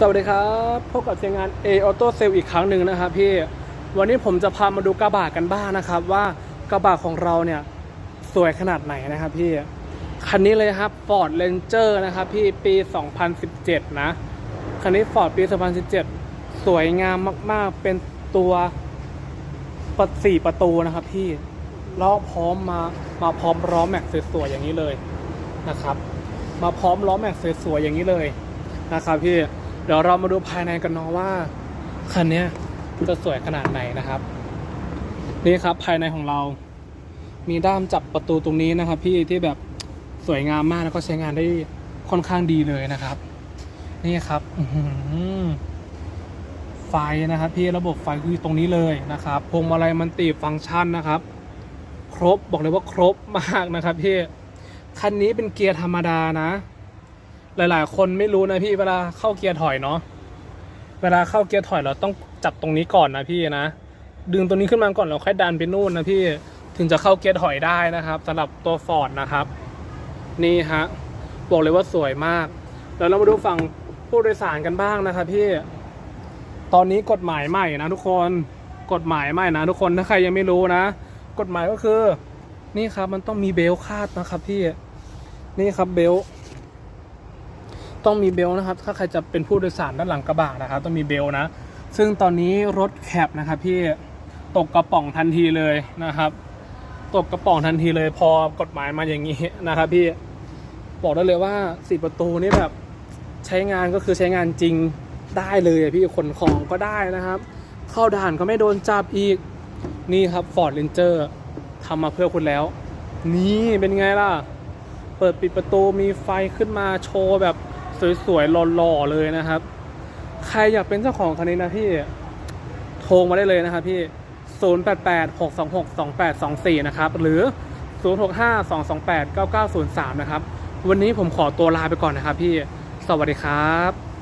สวัสดีครับพบกับเชียงงาน A Auto Sale อีกครั้งหนึ่งนะครับพี่วันนี้ผมจะพามาดูกระบะกันบ้างนะครับ ว่ากระบะของเราเนี่ยสวยขนาดไหนนะครับพี่คันนี้เลยครับ Ford Ranger นะครับพี่ปี 2017 นะคันนี้ Ford ปี 2017 สวยงามมาก ๆ เป็นตัวปัดสี่ประตูนะครับพี่ล้อพร้อมมามาพร้อมล้อแม็กสวยๆอย่างนี้เลยนะครับ มาพร้อมล้อแม็กสวยๆอย่างนี้เลยนะครับพี่ เดี๋ยวเรามาดูภายในกันเนาะว่าคันนี้จะสวยขนาดไหนนะครับ นี่ครับภายในของเรา มีด้ามจับประตูตรงนี้นะครับ พี่ที่แบบสวยงามมากแล้วก็ใช้งานได้ค่อนข้างดีเลยนะครับ นี่ครับไฟนะครับ พี่ระบบไฟคือตรงนี้เลยนะครับพวงมาลัยมันติฟังก์ชันนะครับ ครบบอกเลยว่าครบมากนะครับพี่คันนี้เป็นเกียร์ธรรมดานะ หลาย ๆ คนไม่รู้นะพี่เวลาเข้าเกียร์ถอยเนาะเวลาเข้าเกียร์ถอยเราต้องจับตรงนี้ก่อนนะพี่นะ ดึงตรงนี้ขึ้นมาก่อนเราค่อยดันไปนู่นนะพี่ถึงจะเข้าเกียร์ถอยได้นะครับสำหรับตัวฟอร์ดนะครับ นี่ฮะบอกเลยว่าสวยมากแล้วเรามาดูฝั่งผู้โดยสารกันบ้างนะครับพี่ตอนนี้กฎหมายใหม่นะทุกคนกฎหมายใหม่นะทุกคนถ้าใครยังไม่รู้นะ กฎหมายก็คือ นี่ครับมันต้องมีเบลต์คาดนะครับพี่นี่ครับเบล ต้องมีเบลต์นะครับ ถ้าใครจะเป็นผู้โดยสารด้านหลังกระบะนะครับ ต้องมีเบลต์นะ ซึ่งตอนนี้รถแคปนะครับพี่ตกกระป๋องทันทีเลยนะครับ ตกกระป๋องทันทีเลยพอกฎหมายมาอย่างนี้นะครับพี่บอกได้เลยว่าสี่ประตูนี่แบบใช้งานก็คือใช้งานจริงได้เลยพี่ขนของก็ได้นะครับ เข้าด่านก็ไม่โดนจับอีกนี่ครับ Ford Ranger ทำมาเพื่อคุณแล้ว นี่เป็นไงล่ะ เปิดปิดประตูมีไฟขึ้นมาโชว์แบบ สวยๆหล่อๆเลยนะครับ ใครอยากเป็นเจ้าของคันนี้นะพี่โทรมาได้เลยนะครับพี่ 0886262824 นะครับ หรือ 0652289903 นะครับ วันนี้ผมขอตัวลาไปก่อนนะครับพี่ สวัสดีครับ